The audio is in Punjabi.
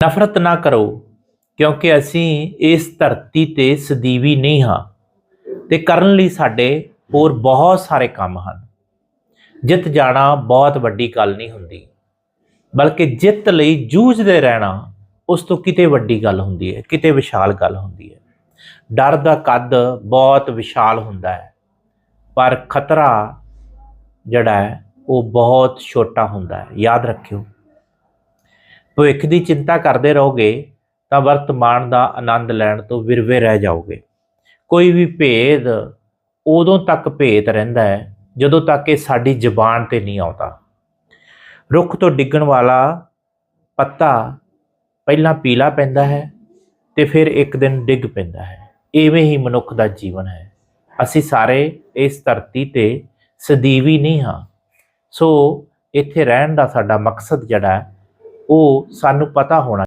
ਨਫ਼ਰਤ ਨਾ ਕਰੋ, ਕਿਉਂਕਿ ਅਸੀਂ ਇਸ ਧਰਤੀ ਤੇ ਸਦੀਵੀ ਨਹੀਂ ਹਾਂ ਤੇ ਕਰਨ ਲਈ ਸਾਡੇ ਹੋਰ ਬਹੁਤ ਸਾਰੇ ਕੰਮ ਹਨ। ਜਿੱਤ ਜਾਣਾ ਬਹੁਤ ਵੱਡੀ ਗੱਲ ਨਹੀਂ ਹੁੰਦੀ, ਬਲਕਿ ਜਿੱਤ ਲਈ ਜੂਝਦੇ ਰਹਿਣਾ ਉਸ ਤੋਂ ਕਿਤੇ ਵੱਡੀ ਗੱਲ ਹੁੰਦੀ ਹੈ, ਕਿਤੇ ਵਿਸ਼ਾਲ ਗੱਲ ਹੁੰਦੀ ਹੈ। ਡਰ ਦਾ ਕੱਦ ਬਹੁਤ ਵਿਸ਼ਾਲ ਹੁੰਦਾ ਹੈ, ਪਰ ਖਤਰਾ ਜਿਹੜਾ ਹੈ, ਉਹ ਬਹੁਤ ਛੋਟਾ ਹੁੰਦਾ ਹੈ। ਯਾਦ ਰੱਖਿਓ। ਭਵਿੱਖ ਦੀ ਚਿੰਤਾ ਕਰਦੇ ਰਹੋਗੇ, ਤਾਂ ਵਰਤਮਾਨ ਦਾ ਆਨੰਦ ਲੈਣ ਤੋਂ ਵਿਰਵੇ ਰਹਿ ਜਾਓਗੇ। ਕੋਈ ਵੀ ਭੇਦ ਉਦੋਂ ਤੱਕ ਭੇਤ ਰਹਿੰਦਾ ਹੈ, ਜਦੋਂ ਤੱਕ ਇਹ ਸਾਡੀ ਜ਼ੁਬਾਨ ਤੇ ਨਹੀਂ ਆਉਂਦਾ। ਰੁੱਖ ਤੋਂ ਡਿੱਗਣ ਵਾਲਾ ਪੱਤਾ ਪਹਿਲਾਂ ਪੀਲਾ ਪੈਂਦਾ ਹੈ ਤੇ ਫਿਰ ਇੱਕ ਦਿਨ ਡਿੱਗ ਪੈਂਦਾ ਹੈ। ਐਵੇਂ ਹੀ ਮਨੁੱਖ ਦਾ ਜੀਵਨ ਹੈ। ਅਸੀਂ ਸਾਰੇ ਇਸ ਧਰਤੀ ਤੇ ਸਦੀਵੀ ਨਹੀਂ ਹਾਂ। ਸੋ ਇੱਥੇ ਰਹਿਣ ਦਾ ਸਾਡਾ ਮਕਸਦ ਜਿਹੜਾ ਹੈ ਉਹ ਸਾਨੂੰ ਪਤਾ ਹੋਣਾ